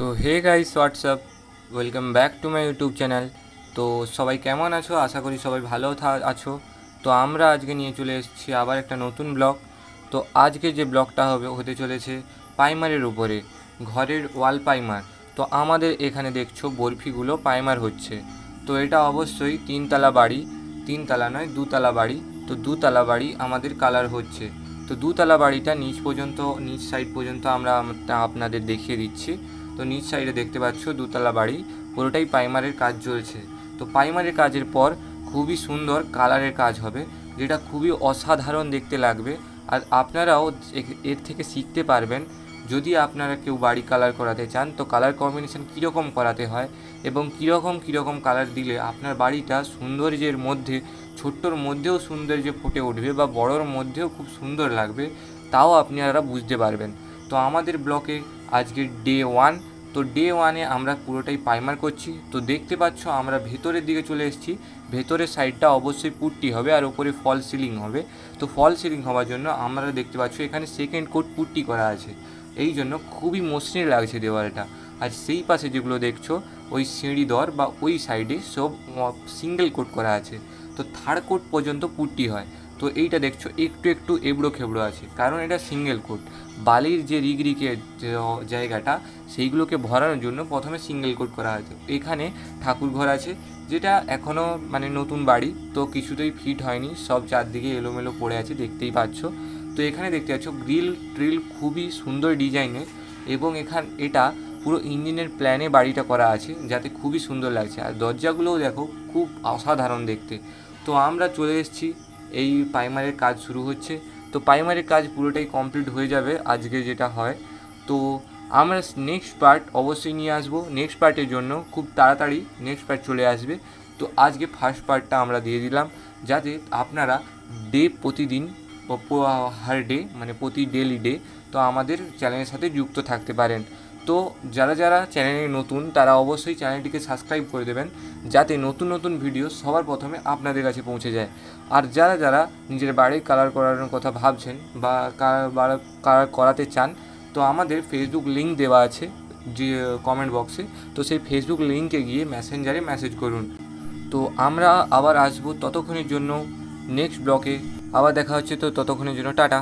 তো hey guys what's up welcome back to my YouTube channel তো সবাই কেমন আছো? আশা করি সবাই ভালো আছো। তো আমরা আজকে নিয়ে চলে এসেছি আবার একটা নতুন ব্লগ তো আজকে যে ব্লগটা হবে, হতে চলেছে পাইমারের উপরে, ঘরের ওয়াল পাইমার। তো আমাদের এখানে দেখছ বরফিগুলো পাইমার হচ্ছে। তো এটা অবশ্যই তিনতলা বাড়ি, তিনতলা নয়, দুতলা বাড়ি। তো দুতলা বাড়ি আমাদের কালার হচ্ছে। তো দুতলা বাড়িটা নিচ পর্যন্ত, নিচ সাইড পর্যন্ত আমরা আম- আপনাদের দেখিয়ে দিচ্ছি। তো নিচ সাইডে দেখতে পাচ্ছ দুতলা বাড়ি, পুরোটাই পাইমারের কাজ চলছে। তো পাইমারের কাজের পর খুবই সুন্দর কালারের কাজ হবে, যেটা খুবই অসাধারণ দেখতে লাগবে। আর আপনারাও এর থেকে শিখতে পারবেন, যদি আপনারা কেউ বাড়ি কালার করাতে চান, তো কালার কম্বিনেশন কীরকম করাতে হয় এবং কীরকম কীরকম কালার দিলে আপনার বাড়িটা সৌন্দর্যের মধ্যে, ছোট্টর মধ্যেও সৌন্দর্য ফুটে উঠবে বা বড়োর মধ্যেও খুব সুন্দর লাগবে, তাও আপনারা বুঝতে পারবেন। তো আমাদের ব্লকে আজকে ডে ওয়ান তো ডে ওয়ানে আমরা পুরোটাই পাইমার করছি। তো দেখতে পাচ্ছ আমরা ভেতরের দিকে চলে এসেছি। ভেতরের সাইডটা অবশ্যই পুট্টি হবে আর ওপরে ফল সিলিং হবে। তো ফল সিলিং হওয়ার জন্য আমরা দেখতে পাচ্ছ এখানে সেকেন্ড কোট পুট্টি করা আছে। এই জন্য খুবই মসৃণ লাগছে দেওয়ালটা। আর সেই পাশে যেগুলো দেখছ, ওই সিঁড়ি দর বা ওই সাইডে সব সিঙ্গেল কোট করা আছে। তো থার্ড কোট পর্যন্ত পুট্টি হয়। তো এইটা দেখছ, একটু একটু এবড়ো খেবড়ো আছে। কারণ এটা সিঙ্গেল কোট বালির যে রিগরিকের যে জায়গাটা, সেইগুলোকে ভরানোর জন্য প্রথমে সিঙ্গেল কোট করা হয়েছে। এখানে ঠাকুর ঘর আছে, যেটা এখনও মানে নতুন বাড়ি, তো কিছুতেই ফিট হয়নি। সব চারদিকে এলোমেলো পড়ে আছে, দেখতেই পাচ্ছ। তো এখানে দেখতে পাচ্ছ, গ্রিল ট্রিল খুবই সুন্দর ডিজাইনের এবং এখান, এটা পুরো ইঞ্জিনের প্ল্যানে বাড়িটা করা আছে, যাতে খুবই সুন্দর লাগছে। আর দরজাগুলোও দেখো, খুব অসাধারণ দেখতে। তো আমরা চলে এসেছি এই প্রাইমারের কাজ শুরু হচ্ছে। তো প্রাইমারের কাজ পুরোটাই কমপ্লিট হয়ে যাবে আজকে যেটা হয়। তো আমরা নেক্সট পার্ট অবশ্যই নিয়ে আসব। নেক্সট পার্টের জন্য খুব তাড়াতাড়ি নেক্সট পার্ট চলে আসবে। তো আজকে ফার্স্ট পার্টটা আমরা দিয়ে দিলাম যাতে আপনারা ডে প্রতিদিন হার ডে মানে প্রতি ডেলি ডে তো আমাদের চ্যানেলের সাথে যুক্ত থাকতে পারেন। তো যারা যারা চ্যানেলে নতুন, তারা অবশ্যই চ্যানেলটিকে সাবস্ক্রাইব করে দেবেন, যাতে নতুন নতুন ভিডিও সবার প্রথমে আপনাদের কাছে পৌঁছে যায়। আর যারা যারা নিজের বাড়ির কালার করানোর কথা ভাবছেন বা কালার করাতে চান, তো আমাদের ফেসবুক লিঙ্ক দেওয়া আছে যে কমেন্ট বক্সে তো সেই ফেসবুক লিঙ্কে গিয়ে মেসেঞ্জারে মেসেজ করুন। তো আমরা আবার আসব ততক্ষণের জন্য নেক্সট ব্লকে আবার দেখা হচ্ছে তো ততক্ষণের জন্য, টাটা।